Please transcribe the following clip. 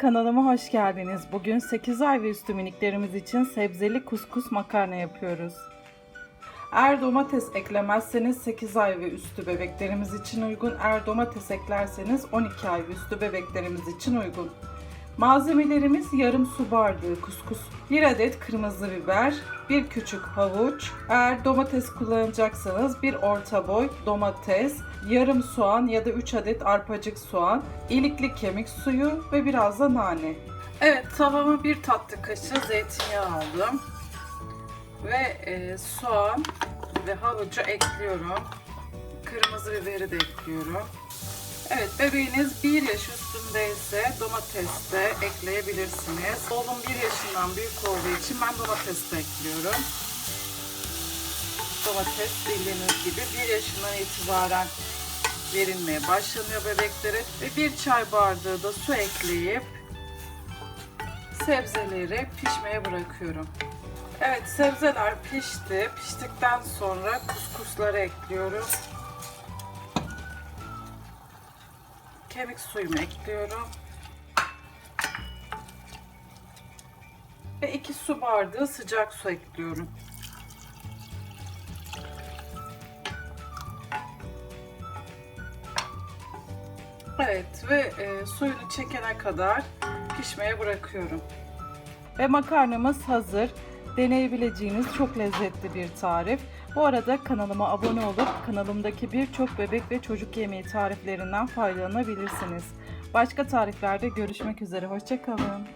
kanalıma hoş geldiniz. Bugün 8 ay ve üstü miniklerimiz için sebzeli kuskus makarna yapıyoruz. Eğer domates eklemezseniz 8 ay ve üstü bebeklerimiz için uygun. Eğer domates eklerseniz 12 ay ve üstü bebeklerimiz için uygun. Malzemelerimiz yarım su bardağı kuskus, 1 adet kırmızı biber, 1 küçük havuç, eğer domates kullanacaksanız bir orta boy domates, yarım soğan ya da 3 adet arpacık soğan, ilikli kemik suyu ve biraz da nane. Evet tavama bir tatlı kaşığı zeytinyağı aldım ve e, soğan ve havucu ekliyorum. Kırmızı biberi de ekliyorum. Evet bebeğiniz 1 yaş üstündeyse domates de ekleyebilirsiniz. Oğlum 1 yaşından büyük olduğu için ben domates de ekliyorum. Domates bildiğiniz gibi 1 yaşından itibaren verilmeye başlanıyor bebeklere. Ve 1 çay bardağı da su ekleyip sebzeleri pişmeye bırakıyorum. Evet sebzeler pişti. Piştikten sonra kuskusları ekliyorum. Kemik suyumu ekliyorum. Ve 2 su bardağı sıcak su ekliyorum. Evet ve e, suyunu çekene kadar pişmeye bırakıyorum. Ve makarnamız hazır. Deneyebileceğiniz çok lezzetli bir tarif. Bu arada kanalıma abone olup kanalımdaki birçok bebek ve çocuk yemeği tariflerinden faydalanabilirsiniz. Başka tariflerde görüşmek üzere. Hoşçakalın.